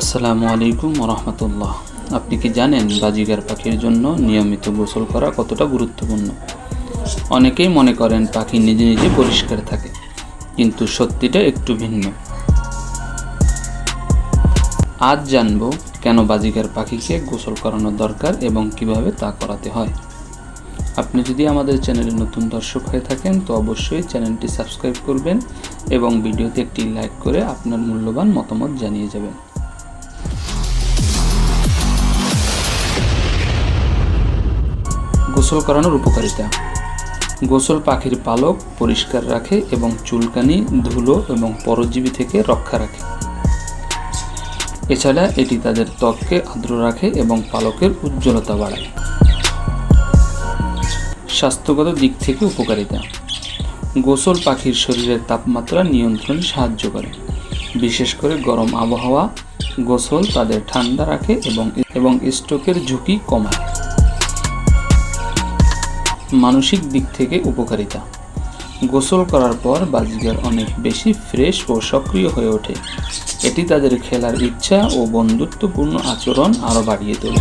আসসালামু আলাইকুম রহমতুল্লাহ। আপনি কি জানেন বাজিগার পাখির জন্য নিয়মিত গোসল করা কতটা গুরুত্বপূর্ণ? অনেকেই মনে করেন পাখি নিজে নিজে পরিষ্কার থাকে, কিন্তু সত্যিটা একটু ভিন্ন। আজ জানব কেন বাজিগার পাখিকে গোসল করানো দরকার এবং কীভাবে তা করাতে হয়। আপনি যদি আমাদের চ্যানেলে নতুন দর্শক হয়ে থাকেন, তো অবশ্যই চ্যানেলটি সাবস্ক্রাইব করবেন এবং ভিডিওতে একটি লাইক করে আপনার মূল্যবান মতামত জানিয়ে যাবেন। গোসল করানোর উপকারিতা। গোসল পাখির পালক পরিষ্কার রাখে এবং চুলকানি, ধুলো এবং পরজীবী থেকে রক্ষা রাখে। এছাড়া এটি তাদের ত্বককে আর্দ্র রাখে এবং পালকের উজ্জ্বলতা বাড়ায়। স্বাস্থ্যগত দিক থেকে উপকারিতা। গোসল পাখির শরীরের তাপমাত্রা নিয়ন্ত্রণে সাহায্য করে। বিশেষ করে গরম আবহাওয়া, গোসল তাদের ঠান্ডা রাখে এবং এবং স্ট্রোকের ঝুঁকি কমায়। মানসিক দিক থেকে উপকারিতা। গোসল করার পর বাজিগার অনেক বেশি ফ্রেশ ও সক্রিয় হয়ে ওঠে। এটি তাদের খেলার ইচ্ছা ও বন্ধুত্বপূর্ণ আচরণ আরও বাড়িয়ে তোলে।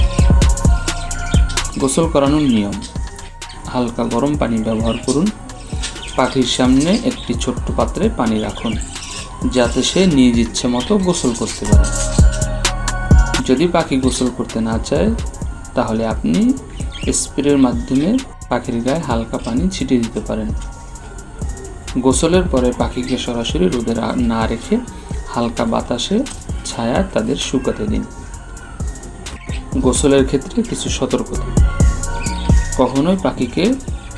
গোসল করানোর নিয়ম। হালকা গরম পানি ব্যবহার করুন। পাখির সামনে একটি ছোট্ট পাত্রে পানি রাখুন, যাতে সে নিজ ইচ্ছে মতো গোসল করতে পারে। যদি পাখি গোসল করতে না চায়, তাহলে আপনি স্প্রের মাধ্যমে পাখির গায়ে হালকা পানি ছিটিয়ে দিতে পারেন। গোসলের পরে পাখিকে সরাসরি রোদে না রেখে হালকা বাতাসে ছায়া তাদের শুকাতে দিন। গোসলের ক্ষেত্রে কিছু সতর্কতা কখনোই পাখিকে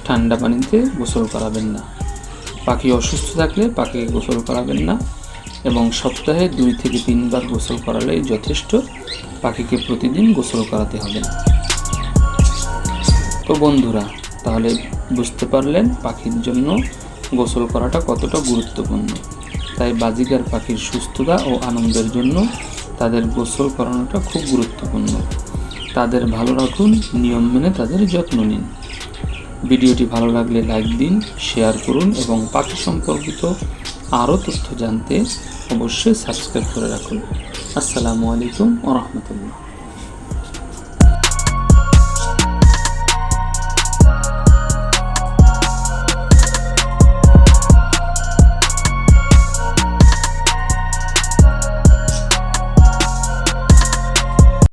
ঠান্ডা পানিতে গোসল করাবেন না। পাখি অসুস্থ থাকলে পাখিকে গোসল করাবেন না এবং সপ্তাহে দুই থেকে তিনবার গোসল করালেই যথেষ্ট। পাখিকে প্রতিদিন গোসল করাতে হবে না। তো বন্ধুরা, তাহলে বুঝতে পারলেন পাখির জন্য গোসল করাটা কতটা গুরুত্বপূর্ণ। তাই বাজিগার পাখির সুস্থতা ও আনন্দের জন্য তাদের গোসল করানোটা খুব গুরুত্বপূর্ণ। তাদের ভালো রাখুন, নিয়ম মেনে তাদের যত্ন নিন। ভিডিওটি ভালো লাগলে লাইক দিন, শেয়ার করুন এবং পাখি সম্পর্কিত আরও তথ্য জানতে অবশ্যই সাবস্ক্রাইব করে রাখুন। আসসালামু আলাইকুম ও রহমতুল্লাহ।